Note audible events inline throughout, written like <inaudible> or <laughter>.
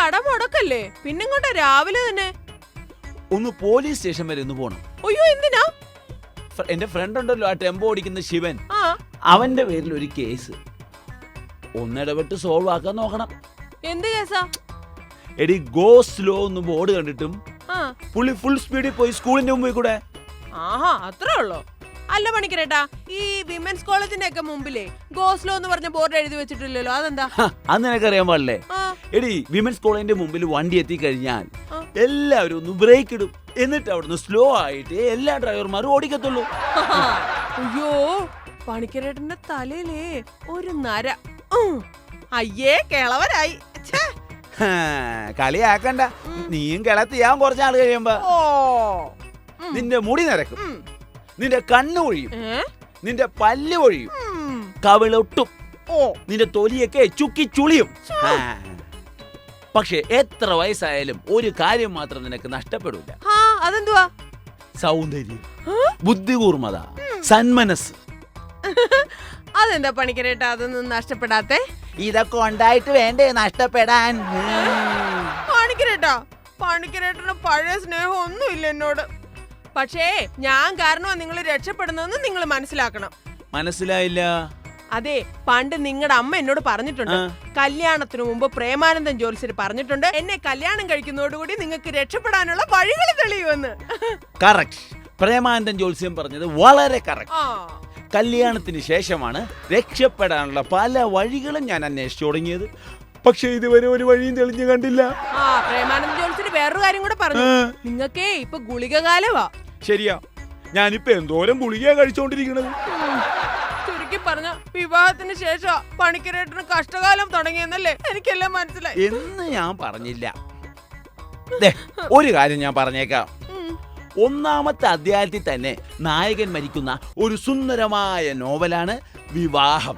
കട മുടക്കല്ലേ? പിന്നെങ്ങോട്ടാ രാവിലെ തന്നെ? ഒന്ന് പോലീസ് സ്റ്റേഷൻ വരെ ഒന്ന് പോണം. അയ്യോ എന്തിനാ? എന്റെ ഫ്രണ്ട് ഉണ്ടല്ലോ ആ ടെമ്പോ ഓടിക്കുന്ന ശിവൻ. അവന്റെ പേരിൽ ഒരു കേസ്. ഒന്നിടപെട്ട് സോൾവ് ആക്കാൻ നോക്കണം. എന്ത് കേസാ? എടി ഗോ സ്ലോ എന്ന് ബോർഡ് കണ്ടിട്ടും പുള്ളി ഫുൾ സ്പീഡിൽ പോയി സ്കൂളിന്റെ മുമ്പിൽ കൂടെ. ആഹാ അത്രേ ഉള്ളോ? അല്ല പണിക്കരേട്ടാ ഈ വിമൻസ് കോളേജിന്റെ ഒക്കെ മുമ്പിലേ ഗോസ്ലോ എന്ന് പറഞ്ഞ ബോർഡ് എഴുതി വെച്ചിട്ടില്ലല്ലോ അതെന്താ? അത് നിനക്കറിയാൻ പാടില്ലേ? എടി വിമൻസ് കോളേജിന്റെ മുമ്പിൽ വണ്ടി എത്തി കഴിഞ്ഞാൽ എല്ലാവരും ഒന്ന് ബ്രേക്ക് ഇടും. എന്നിട്ട് അവിടുന്ന് സ്ലോ ആയിട്ട് എല്ലാ ഡ്രൈവർമാരും ഓടിക്കത്തുള്ളൂ. അയ്യോ പണിക്കരേട്ടന്റെ തലയിലേ ഒരു നര. അയ്യേ കിളവരായി. കളിയാക്കണ്ട. നീയും കിളത്തിയാൻ കുറച്ചാൾ കഴിയുമ്പോ. നിന്റെ മുടി നിരക്കും. നിന്റെ കണ്ണ് ഒഴിയും. നിന്റെ പല്ല് ഒഴിയും. കവിളൊട്ടും ഓ. നിന്റെ തൊലിയൊക്കെ ചുക്കി ചുളിയും. പക്ഷേ എത്ര വയസ്സായാലും ഒരു കാര്യം മാത്രം നിനക്ക് നഷ്ടപ്പെടില്ല അതെന്തുവാ? സൗന്ദര്യം. ബുദ്ധികൂർമ്മത സന്മനസ് <laughs> അതെന്താ പണിക്കരേട്ടാ? അതൊന്നും നഷ്ടപ്പെടാത്തെ? ഇതൊക്കെ ഉണ്ടായിട്ട് വേണ്ടേ നഷ്ടപ്പെടാൻ? പണിക്കരേട്ടാ? പണിക്കരേട്ടന് പഴയ സ്നേഹം ഒന്നുമില്ല എന്നോട്. പക്ഷേ ഞാൻ കാരണമാ നിങ്ങൾ രക്ഷപ്പെടുന്നതെന്ന് നിങ്ങൾ മനസ്സിലാക്കണം. മനസ്സിലായില്ല. അതെ പണ്ട് നിങ്ങളുടെ അമ്മ എന്നോട് പറഞ്ഞിട്ടുണ്ട്. കല്യാണത്തിന് മുമ്പ് പ്രേമാനന്ദൻ ജോലിസർ പറഞ്ഞിട്ടുണ്ട്. എന്നെ കല്യാണം കഴിക്കുന്നതോടുകൂടി നിങ്ങൾക്ക് രക്ഷപ്പെടാനുള്ള വഴികൾ തെളിയുമെന്ന്. കറക്റ്റ് പ്രേമാനന്ദൻ ജോത്സ്യം പറഞ്ഞത് വളരെ കറക്റ്റ് കല്യാണത്തിന് ശേഷമാണ് രക്ഷപ്പെടാനുള്ള പല വഴികളും ഞാൻ അന്വേഷിച്ചു തുടങ്ങിയത്. പക്ഷേ ഇതുവരെ ഒരു വഴിയും തെളിഞ്ഞു കണ്ടില്ല. ആ പ്രേമാനന്ദൻ ജോലിസർ വേറൊരു കാര്യം കൂടെ പറഞ്ഞു. നിങ്ങൾക്കേ ഇപ്പൊ ഗുളിക കാലവാ ശരിയാ. ഞാനിപ്പോ എന്തോരം ഗുളികയാ കഴിച്ചോണ്ടിരിക്കണത്. ചുരുക്കി പറഞ്ഞ വിവാഹത്തിന് ശേഷം പണിക്കരേട്ടന് കഷ്ടകാലം തുടങ്ങിയെന്നല്ലേ എനിക്കെല്ലാം മനസ്സിലായി. എന്ന് ഞാൻ പറഞ്ഞില്ല. ദേ, ഒരു കാര്യം ഞാൻ പറഞ്ഞേക്കാം. ഒന്നാമത്തെ അധ്യായത്തിൽ തന്നെ നായകൻ മരിക്കുന്ന ഒരു സുന്ദരമായ നോവലാണ് വിവാഹം.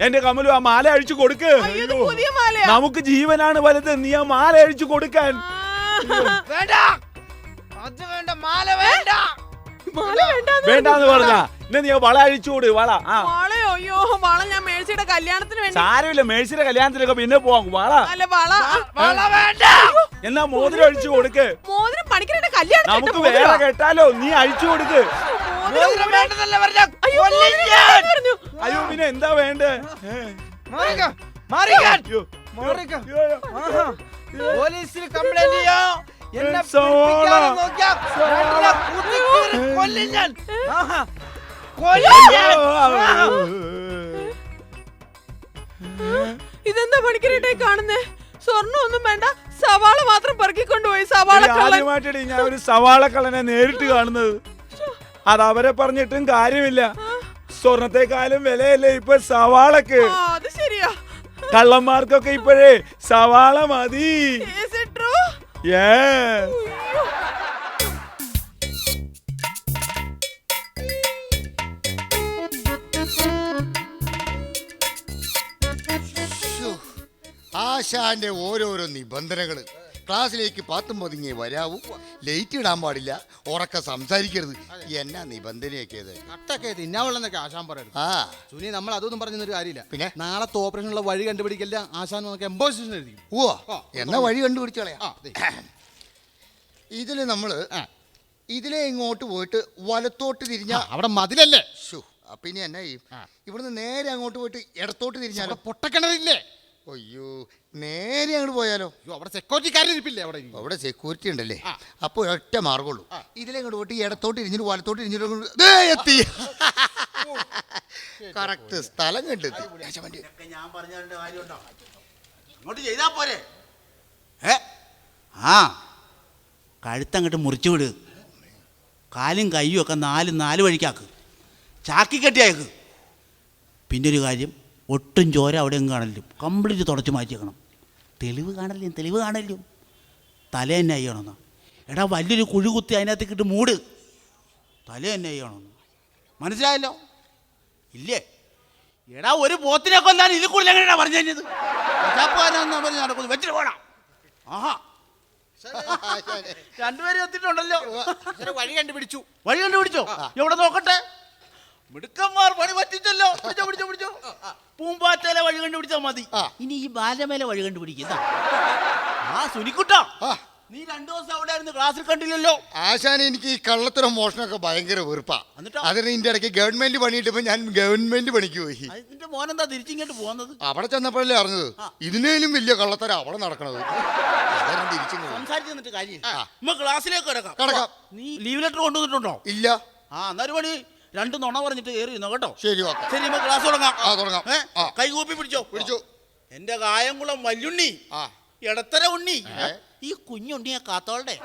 എന്റെ കമലു ആ മാല അഴിച്ചു കൊടുക്ക്. അയ്യോ, പുതിയ മാലയാ. നമുക്ക് ജീവനാണ് വലുത്. നീ ആ മാല അഴിച്ചു കൊടുക്കാൻ. വേണ്ട. അത് വേണ്ട. മാല വേണ്ട. മാല വേണ്ടാന്ന് പറഞ്ഞ. എന്നാ നീ വള അഴിച്ചു കൊടു വള. ആ. വളയോ? അയ്യോ വള ഞാൻ മേഴ്സിയുടെ കല്യാണത്തിന് വേണ്ടി സാരമില്ല മേഴ്സിയുടെ കല്യാണത്തിലൊക്കെ പിന്നെ പോവാം. വള. അല്ല വള. വള വേണ്ട. എന്നാ മോതിരം അഴിച്ചു കൊടുക്ക്. മോതിരം കല്യാണം നമുക്ക് വേറെ കേട്ടാലോ? നീ അഴിച്ചു കൊടുക്ക്. അയ്യോ പിന്നെ എന്താ വേണ്ടേ. പോലീസിൽ കംപ്ലൈന്റ് ചെയ്യാ. എന്നെ കൊല്ലും ഞാൻ. ഇതെന്താ പണിക്കരട്ടെ കാണുന്നേ? സ്വർണം ഒന്നും വേണ്ട. സവാള മാത്രം പെറുക്കിക്കൊണ്ടുപോയി. സവാള കള്ളൻ. ഞാൻ ഒരു സവാള കള്ളനെ നേരിട്ട് കാണുന്നത്. അത് അവരെ പറഞ്ഞിട്ടും കാര്യമില്ല. സ്വർണത്തെക്കാളും വിലയല്ലേ ഇപ്പൊ സവാളക്ക്? അത് ശരിയാ. കള്ളന്മാർക്കൊക്കെ ഇപ്പോഴേ സവാള മതി. Is it true? Yes. ആശാന്റെ ഓരോരോ നിബന്ധനകൾ ക്ലാസ്സിലേക്ക് പാത്തും പതുങ്ങി വരാവൂ. ലേറ്റ് ഇടാൻ പാടില്ല. ഉറക്ക സംസാരിക്കരുത്. എന്നാ നിബന്ധനയൊക്കെ ഇത്. കട്ടൊക്കെ തിന്നാവുള്ളെന്നൊക്കെ ആശാൻ പറയരുത്. ആ. സുനി നമ്മൾ അതൊന്നും പറഞ്ഞൊരു കാര്യമില്ല. പിന്നെ? നാളത്തെ ഓപ്പറേഷനുള്ള വഴി കണ്ടുപിടിക്കല്ല ആശാൻ നമുക്ക് എംബോസിഷൻ എഴുതി ഓ എന്നാ വഴി കണ്ടുപിടിച്ചോളയാ. ഇതിൽ നമ്മൾ. ഇതിലെ ഇങ്ങോട്ട് പോയിട്ട് വലത്തോട്ട് തിരിഞ്ഞ അവിടെ മതിലല്ലേ? ഷു പിന്നെ എന്നാ ചെയ്യും? ഇവിടുന്ന് നേരെ അങ്ങോട്ട് പോയിട്ട് ഇടത്തോട്ട് തിരിഞ്ഞാലോ? അവിടെ പൊട്ടക്കിണറില്ലേ? അയ്യോ നേരെ അങ്ങോട്ട് പോയാലോ? അയ്യോ അവിടെ സെക്യൂരിറ്റി ഇരിപ്പില്ലേ അവിടെ. അവിടെ സെക്യൂരിറ്റി ഉണ്ടല്ലേ? ആ. അപ്പോൾ ഒറ്റ മാർഗമുള്ളൂ. ഇതിലെ അങ്ങോട്ട് പോയിട്ട് ഇടത്തോട്ട് ഇരിഞ്ഞിട്ട് വലത്തോട്ട് ഇരിഞ്ഞിട്ട് അങ്ങോട്ട് ദേ എത്തി. കറക്റ്റ് സ്ഥലം കണ്ടെത്തി ഞാൻ പറഞ്ഞതിന്റെ കാര്യമുണ്ടോ? ഇങ്ങോട്ട് ചെയ്താ പോരെ. ഏ? ആ. കഴുത്തങ്ങോട്ട് മുറിച്ചു വിട്. കാലും കയ്യും ഒക്കെ നാല് നാല് വഴിക്കാക്ക്. ചാക്കി കെട്ടിയാക്ക്. പിന്നെ ഒരു കാര്യം ഒട്ടും ചോര അവിടെ എങ്ങും കാണില്ല. കംപ്ലീറ്റ് തുടച്ചു മാറ്റിയേക്കണം. തെളിവ് കാണില്ല തെളിവ് കാണില്ല. തല തന്നെ അയ്യണമെന്ന് എടാ വലിയൊരു കുഴി കുത്തി അതിനകത്ത് ഇട്ട് മൂട്. തല തന്നെ അയ്യണമെന്ന് മനസ്സിലായല്ലോ? ഇല്ലേ? എടാ ഒരു പോത്തിനെ കൊല്ലാൻ ഇതിൽ കൂടുതൽ എങ്ങനെയാണ് പറഞ്ഞു കഴിഞ്ഞത്? പ്രജാപ്പകാരനാണെന്നാ പറഞ്ഞ് നടക്കുന്നു വെച്ചിട്ട് പോടാം. ആഹാ. രണ്ടുപേരും എത്തിയിട്ടുണ്ടല്ലോ. വഴി കണ്ടുപിടിച്ചു. വഴി കണ്ടുപിടിച്ചോ? എവിടെ നോക്കട്ടെ? മിടുക്കന്മാർ പണി പറ്റിച്ചല്ലോ. പിടിച്ചോ പിടിച്ചോ പിടിച്ചോ. പൂമ്പാറ്റയിലെ വഴി കണ്ടുപിടിച്ചാൽ മതി. ഇനി ഈ ബാലമേലെ വഴി കണ്ടുപിടിക്കുന്ന ആ സുനിക്കുട്ടാ. നീ രണ്ടു ദിവസം അവിടെ ആയിരുന്നു ക്ലാസ്സിൽ കണ്ടില്ലല്ലോ. ആശാൻ എനിക്ക് ഈ കള്ളത്തരം മോഷണമൊക്കെ ഭയങ്കര വെറുപ്പാ. എന്നിട്ടോ? അതിന് ഇതിന്റെ ഇടയ്ക്ക് ഗവൺമെന്റ് പണിയിട്ടപ്പോ ഞാൻ ഗവൺമെന്റ് പണിക്ക് പോയി. എന്റെ നിന്റെ മോനെന്താ തിരിച്ചിങ്ങോട്ട് പോകുന്നത് അവിടെ ചെന്നപ്പോഴല്ലേ അറിഞ്ഞത്. ഇതിനേലും വലിയ കള്ളത്തരം അവിടെ നടക്കണത്. സംസാരിച്ചു നിന്നിട്ട് കാര്യം ക്ലാസ്സിലേക്ക് കിടക്കാം. നീ ലീവ് ലെറ്റർ കൊണ്ടുവന്നിട്ടുണ്ടോ? ഇല്ല. ആ എന്നാലും പണി. രണ്ട് നുണ പറഞ്ഞിട്ട് കയറി ഇരുന്നോ കേട്ടോ? ശരി ഓക്കെ. ശരി ക്ലാസ് തുടങ്ങാം. ആ, തുടങ്ങാം. ഏ? ആ. കൈ കൂപ്പി പിടിച്ചോ? പിടിച്ചു. എന്റെ കായംകുളം വല്യുണ്ണി ആ. ഇടത്തര ഉണ്ണി. ഏ? ഈ കുഞ്ഞുണ്ണിയെ കാത്തോളുടെ.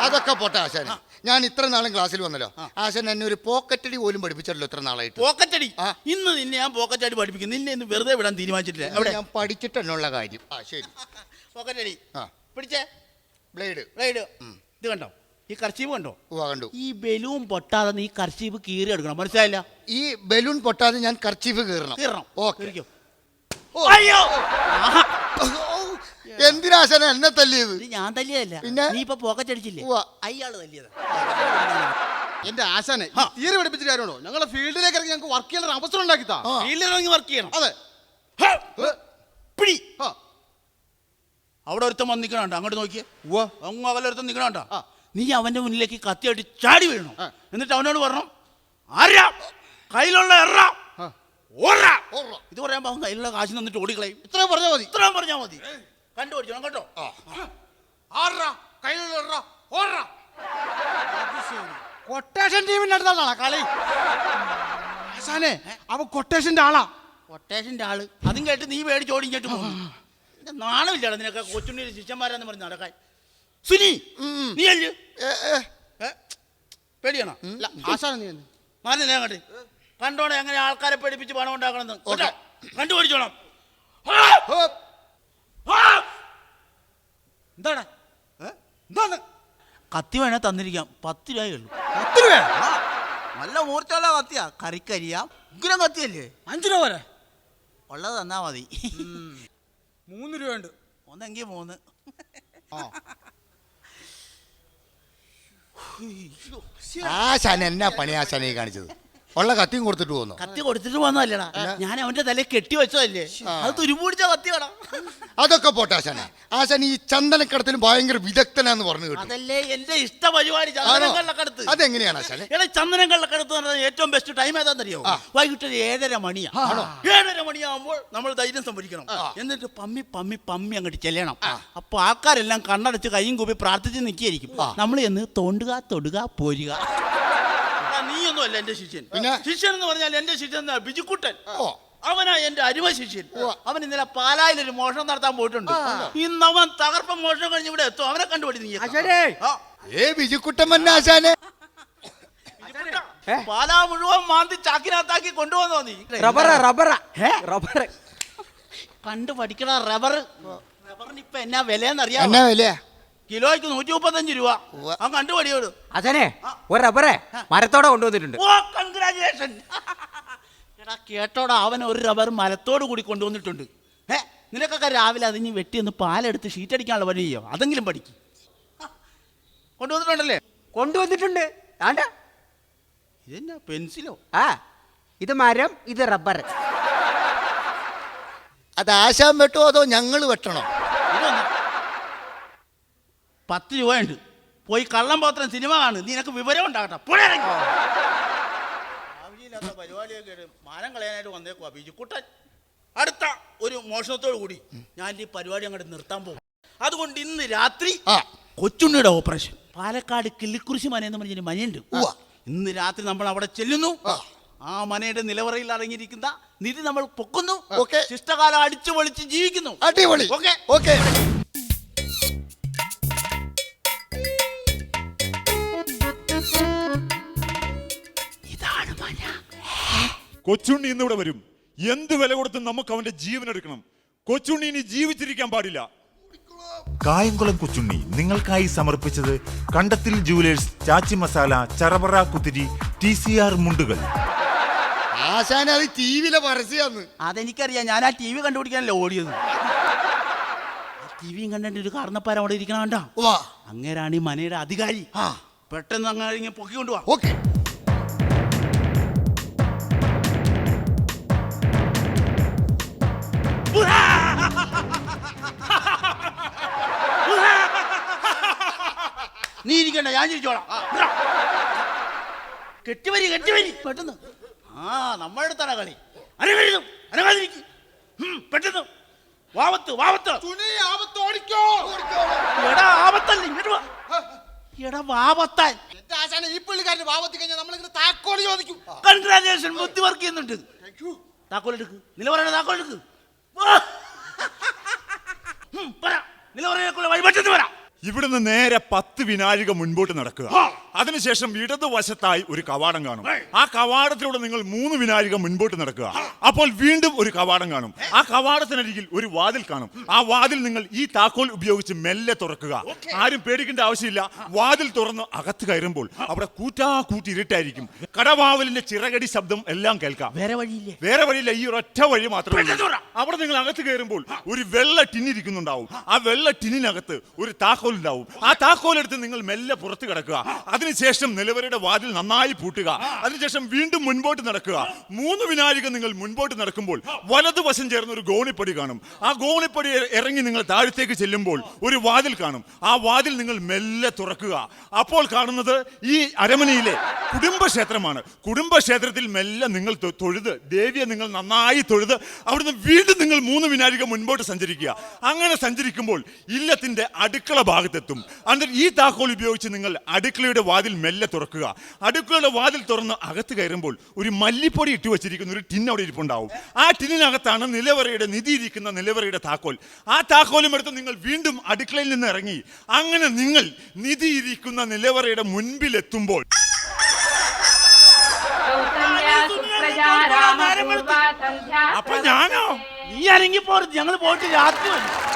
അതൊക്കെ പോട്ടെ ആശാൻ ഞാൻ ഇത്ര നാളും ക്ലാസ്സിൽ വന്നല്ലോ. ആശാൻ എന്നെ ഒരു പോക്കറ്റടി പോലും പഠിപ്പിച്ചല്ലോ ഇത്ര നാളായിട്ട്. പോക്കറ്റടി ആ. ഇന്ന് നിന്നെ ഞാൻ പോക്കറ്റടി പഠിപ്പിക്കും. നിന്നെ ഇന്ന് വെറുതെ വിടാൻ തീരുമാനിച്ചിട്ടില്ല. അവിടെ അവിടെ? ഞാൻ പഠിച്ചിട്ടെന്നുള്ള കാര്യം. ആ ശരി. <laughs> പോക്കറ്റടി ആ. പിടിച്ചേ? ബ്ലേഡ് ബ്ലേഡ് ഇത് കണ്ടോ? ഈ കർച്ചീവ് കണ്ടോ? ഉവ്വ കണ്ടു. ഈ ബലൂൺ പൊട്ടാതെ നീ കർച്ചീവ് കീറി എടുക്കണം? മനസ്സിലായില്ല? ഈ ബലൂൺ പൊട്ടാതെ ഞാൻ കർച്ചീഫ് കീറണം. കീറണം. ഓക്കെ. കീറിക്കോ. ഓ. അയ്യോ! ആഹാ. എന്തിനാശാന എന്നെ തല്ലിയത്? ഇത് ഞാൻ തല്ലിയതല്ല. പിന്നെ? നീ ഇപ്പൊ പോക്കറ്റ് അടിച്ചില്ലേ? ഉവ്വ. അയാൾ തല്ലിയത്. എന്റെ ആശാനെ തീരെ പഠിപ്പിച്ചിട്ട് കാര്യമാണോ ഞങ്ങളെ ഫീൽഡിലേക്ക് ഇറങ്ങി ഞങ്ങൾക്ക് വർക്ക് ചെയ്യാൻ ഒരു അവസരം ഉണ്ടാക്കി താ ആ. ഫീൽഡിൽ ഇറങ്ങി വർക്ക് ചെയ്യണം. അതെ. ഹ! പിടി. ആ. അവിടെ ഒരുത്തം വന്ന് നിൽക്കണുണ്ട് അങ്ങോട്ട് നോക്കിയേ. ഉവ്വ. അങ്ങ് അകലൊരുത്തൻ നിൽക്കണുണ്ട ആ. നീ അവന്റെ മുന്നിലേക്ക് കത്തിയായിട്ട് ചാടി വീഴണം എന്നിട്ട് അവനോട് പറഞ്ഞു ആരാ? കയ്യിലുള്ള എറ. ഇത് പറയാൻ അവൻ കയ്യിലുള്ള കാശ് നിന്നിട്ട് ഓടിക്കളയും. ഇത്രയും പറഞ്ഞാൽ മതി. ഇത്രയും പറഞ്ഞാൽ മതി. കണ്ടുപിടിച്ചോണം കേട്ടോ. ആറാ കയ്യിലുള്ള എറ. ഓറ കൊട്ടേഷൻ ടീമിന്റെ അടുത്താണോ കളി? ആശാനെ അവ കൊട്ടേഷന്റെ ആളാ. കൊട്ടേഷന്റെ ആൾ. അതും കേട്ട് നീ പേടിച്ച് ഓടിങ്ങിട്ട് പോകും നാണമില്ലടാ നിനക്ക് കൊച്ചുണ്ണിയുടെ ശിഷ്യന്മാരാന്ന് പറഞ്ഞ് നടക്കാൻ. സുനി നീ അല്ലേ? പേടിയാണോ. മാറില്ല അങ്ങോട്ട് കണ്ടോണം എങ്ങനെ ആൾക്കാരെ പേടിപ്പിച്ച് പണം ഉണ്ടാക്കണമെന്ന്? കണ്ടുപിടിച്ചോണം. എന്താണ് എന്താണ്? കത്തി വേണേ തന്നിരിക്കാം. പത്ത് രൂപയേ ഉള്ളൂ. പത്ത് രൂപ ആ, നല്ല മൂർച്ചയുള്ള കത്തിയാ. കറിക്കരിയാം ഉഗ്രം കത്തിയല്ലേ? അഞ്ചു രൂപ വരെ. ഉള്ളത് തന്നാ മതി. മൂന്ന് രൂപയുണ്ട്. ഒന്നെങ്കിൽ മൂന്ന്. ആശാൻ എന്നാ പണി ആശാനെ കാണിച്ചത്. ഉള്ള കത്തിയും കൊടുത്തിട്ട് പോകുന്നു കത്തി കൊടുത്തിട്ട് വന്നതല്ലടാ ഞാൻ അവന്റെ തലയിൽ കെട്ടി വെച്ചതല്ലേ? അത് തുരുമ്പുടിച്ച കത്തിയാടാ അതൊക്കെ പോട്ടെ ആശാനെ. ആശാൻ ഈ ചന്ദനക്കടത്തിലും ഭയങ്കര വിദഗ്ധനാന്ന് പറഞ്ഞു കേട്ടു. അതല്ലേ എന്റെ ഇഷ്ട പരിപാടി ചന്ദനക്കടത്ത് അതെങ്ങനെയാണ് ആശാനെ? എടാ ചന്ദനം കള്ളക്കടത്ത് എന്ന് പറഞ്ഞാൽ ഏറ്റവും ബെസ്റ്റ് ടൈം ഏതാണെന്നറിയോ? വൈകിട്ട് ഒരു ഏഴര മണിയാ. ഏഴര മണിയാകുമ്പോൾ നമ്മൾ ധൈര്യം സംഭരിക്കണം. എന്നിട്ട് പമ്മി പമ്മി പമ്മി അങ്ങോട്ട് ചെല്ലണം. അപ്പൊ ആൾക്കാരെല്ലാം കണ്ണടച്ച് കൈയും കൂപ്പി പ്രാർത്ഥിച്ച് നിൽക്കിയായിരിക്കും നമ്മൾ എന്ന് തോണ്ടുക തൊടുക പോരുക. അല്ല എന്റെ ശിഷ്യൻ. പിന്നെ? ശിഷ്യൻ എന്ന് പറഞ്ഞാൽ എന്റെ ശിഷ്യൻ എന്നാ ബിജുക്കുട്ടൻ. ഓ. അവനാ എന്റെ അരുമ ശിഷ്യൻ. അവൻ ഇന്നലെ പാലായിൽ ഒരു മോഷണം നടത്താൻ പോയിട്ടുണ്ട്. ഇന്ന് അവൻ തകർപ്പൻ മോഷണം കഴിഞ്ഞ് ഇവിടെ എത്തും. അവനെ കണ്ടുപിടി നീ ആ. ഏ ബിജുക്കുട്ടൻ മന്ന ആശാനെ. ബിജുക്കുട്ടാ, പാലാ മുഴുവൻ മാന്തി ചാക്കിനകത്താക്കി കൊണ്ടുവന്നോ നീ. റബ്ബറ റബ്ബറ. റബ്ബർ കണ്ടു പഠിക്കണ റബ്ബർ റബ്ബറിന് ഇപ്പൊ എന്നാ വിലയെന്നറിയാം എന്നാ വില കിലോയ്ക്ക് നൂറ്റി മുപ്പത്തഞ്ച് രൂപ. ഉവ്വ. അവൻ കണ്ടുപടിയോട് അച്ഛനെ ഒരു റബ്ബറെ മരത്തോടെ കൊണ്ടുവന്നിട്ടുണ്ട്. ഓ എടാ കേട്ടോടാ അവൻ ഒരു റബ്ബർ മരത്തോട് കൂടി കൊണ്ടുവന്നിട്ടുണ്ട്. ഏ നിനക്കൊക്കെ രാവിലെ അതിന് വെട്ടി ഒന്ന് പാലെടുത്ത് ഷീറ്റ് അടിക്കാനുള്ള വഴി ചെയ്യോ? അതെങ്കിലും പഠിക്കും. കൊണ്ടുവന്നിട്ടുണ്ടല്ലേ? കൊണ്ടുവന്നിട്ടുണ്ട്. ആണ്ട. ഇതെന്നാ പെൻസിലോ? ആ ഇത് മരം ഇത് റബ്ബർ. അത് ആശാൻ വെട്ടോ അതോ ഞങ്ങൾ വെട്ടണോ? പത്ത് രൂപയുണ്ട്. പോയി കള്ളം പാത്രം സിനിമ കാണും. നിനക്ക് വിവരം ഉണ്ടാകട്ടെ. പോടെ ഇറങ്ങി. ആവശ്യമില്ലാത്ത പരിപാടിയൊക്കെ മാനം കളയാനായിട്ട് വന്നേക്കുവാ ബിജുക്കുട്ടൻ. അടുത്ത ഒരു മോഷണത്തോടു കൂടി ഞാൻ ഈ പരിപാടി അങ്ങോട്ട് നിർത്താൻ പോകും. അതുകൊണ്ട് ഇന്ന് രാത്രി കൊച്ചുണ്ണിയുടെ ഓപ്പറേഷൻ. പാലക്കാട് കിള്ളിക്കുറിശി മന എന്ന് പറഞ്ഞൊരു മനയുണ്ട്. ഇന്ന് രാത്രി നമ്മൾ അവിടെ ചെല്ലുന്നു. ആ. മനയുടെ നിലവറയിൽ അടങ്ങിയിരിക്കുന്ന നിധി നമ്മൾ പൊക്കുന്നു. ശിഷ്ടകാലം അടിച്ചു പൊളിച്ച് ജീവിക്കുന്നു. അടിപൊളി. ഓക്കെ. ഓക്കെ. കൊച്ചുണ്ണി ഇന്നിവിടെ വരും. എന്ത് വില കൊടുത്തും നമുക്ക് അവന്റെ ജീവൻ എടുക്കണം. കൊച്ചുണ്ണി ഇനി ജീവിച്ചിരിക്കാൻ പാടില്ല. കായംകുളം കൊച്ചുണ്ണി നിങ്ങൾക്കായി സമർപ്പിച്ചത് കണ്ടത്തിൽ ജുവലേഴ്സ് ചാച്ചി മസാല ചറപറ കുത്തിരി ടി സി ആർ മുണ്ടുകൾ. അത് ടി വിയിലെ പരസ്യാന്ന്. അതെനിക്കറിയാം. ഞാൻ ആ ടി വി കണ്ടുപിടിക്കാനല്ലേ ഓടിയത്. ടി വിയും കണ്ടിട്ട് ഒരു കാരണപ്പാരം അവിടെ ഇരിക്കണ കണ്ടാ? വാ അങ്ങേരാണ് ഈ മനയുടെ അധികാരി. ആ. പെട്ടെന്ന് അങ്ങനെ പൊക്കി കൊണ്ടുപോവാ ഓക്കെ. <laughs> നീ ഇരിക്കണ്ട ഞാൻ ചിരിച്ചോളാം. കെട്ടിവരി കെട്ടിവരി. പെട്ടെന്ന്. ആ നമ്മളുടെ അടുത്താണ് കളി. അനങ്ങരുതും അനങ്ങാതിരിക്കും പെട്ടെന്ന്. വാവത്ത് വാവത്ത്. എടാ ആപത്തല്ല ഇങ്ങോട്ട് വാ. എടാ വാവത്താൻ. എന്റെ ആശാനെ ഈ കഴിഞ്ഞാൽ നമ്മളിങ്ങനെ താക്കോൽ ചോദിക്കും. കൺഗ്രാജുലേഷൻ ബുദ്ധി വർക്ക് ചെയ്യുന്നുണ്ട്. താക്കോൽ എടുക്ക് നില പറയണ താക്കോൽ വരാം ഇവിടുന്ന് നേരെ പത്ത് വിനാഴിക മുൻപോട്ട് നടക്കുക. അതിനുശേഷം ഇടതുവശത്തായി ഒരു കവാടം കാണും. ആ കവാടത്തിലൂടെ നിങ്ങൾ മൂന്ന് വിനാഴിക മുൻപോട്ട് നടക്കുക. അപ്പോൾ വീണ്ടും ഒരു കവാടം കാണും. ആ കവാടത്തിനരികിൽ ഒരു വാതിൽ കാണും. ആ വാതിൽ നിങ്ങൾ ഈ താക്കോൽ ഉപയോഗിച്ച് മെല്ലെ തുറക്കുക. ആരും പേടിക്കേണ്ട ആവശ്യമില്ല. വാതിൽ തുറന്ന് അകത്ത് കയറുമ്പോൾ അവിടെ കൂറ്റാ കൂട്ടി ഇരുട്ടായിരിക്കും. കടവാവലിന്റെ ചിറകടി ശബ്ദം എല്ലാം കേൾക്കാം. വേറെ വഴിയില്ല? വേറെ വഴിയില്ല. ഈ ഒരൊറ്റ വഴി മാത്രമേ ഉള്ളൂ. അവിടെ നിങ്ങൾ അകത്ത് കയറുമ്പോൾ ഒരു വെള്ള ടിന്നിരിക്കുന്നുണ്ടാവും ആ വെള്ള ടിന്നിനകത്ത് ഒരു താക്കോൽ ഉണ്ടാവും. ആ താക്കോൽ എടുത്ത് നിങ്ങൾ മെല്ലെ പുറത്ത് കിടക്കുക. അതിനുശേഷം നിലവരുടെ വാതിൽ നന്നായി പൂട്ടുക. അതിനുശേഷം വീണ്ടും മുൻപോട്ട് നടക്കുക. മൂന്ന് വിനാഴിക നിങ്ങൾ മുൻപോട്ട് നടക്കുമ്പോൾ വലതുവശം ചേർന്ന് ഒരു ഗോണിപ്പടി കാണും. ആ ഗോണിപ്പടി ഇറങ്ങി നിങ്ങൾ താഴത്തേക്ക് ചെല്ലുമ്പോൾ ഒരു വാതിൽ കാണും. ആ വാതിൽ നിങ്ങൾ മെല്ലെ തുറക്കുക. അപ്പോൾ കാണുന്നത് ഈ അരമനയിലെ കുടുംബക്ഷേത്രമാണ്. കുടുംബക്ഷേത്രത്തിൽ മെല്ലെ നിങ്ങൾ തൊഴുത് ദേവിയെ നിങ്ങൾ നന്നായി തൊഴുത് അവിടുന്ന് വീണ്ടും നിങ്ങൾ മൂന്ന് വിനാഴിക മുൻപോട്ട് സഞ്ചരിക്കുക. അങ്ങനെ സഞ്ചരിക്കുമ്പോൾ ഇല്ലത്തിന്റെ അടുക്കള ഭാഗത്തെത്തും. അന്നിട്ട് ഈ താക്കോൽ ഉപയോഗിച്ച് നിങ്ങൾ അടുക്കളയുടെ വാതിൽ മെല്ലെ തുറക്കുക. അടുക്കളയുടെ വാതിൽ തുറന്ന് അകത്ത് കയറുമ്പോൾ ഒരു മല്ലിപ്പൊടി ഇട്ട് വെച്ചിരിക്കുന്ന ഒരു ടിൻ അവിടെ ഇരിപ്പുണ്ടാവും. ആ ടിന്നിനകത്താണ് നിലവറയുടെ നിധി ഇരിക്കുന്ന നിലവറയുടെ താക്കോൽ. ആ താക്കോലും എടുത്ത് നിങ്ങൾ വീണ്ടും അടുക്കളയിൽ നിന്ന് ഇറങ്ങി. അങ്ങനെ നിങ്ങൾ നിധി ഇരിക്കുന്ന നിലവറയുടെ മുൻപിലെത്തുമ്പോൾ അപ്പൊ ഞാനോ? നീ ഇറങ്ങി പോരുത് ഞങ്ങൾ പോയിട്ട് രാത്രി വരും.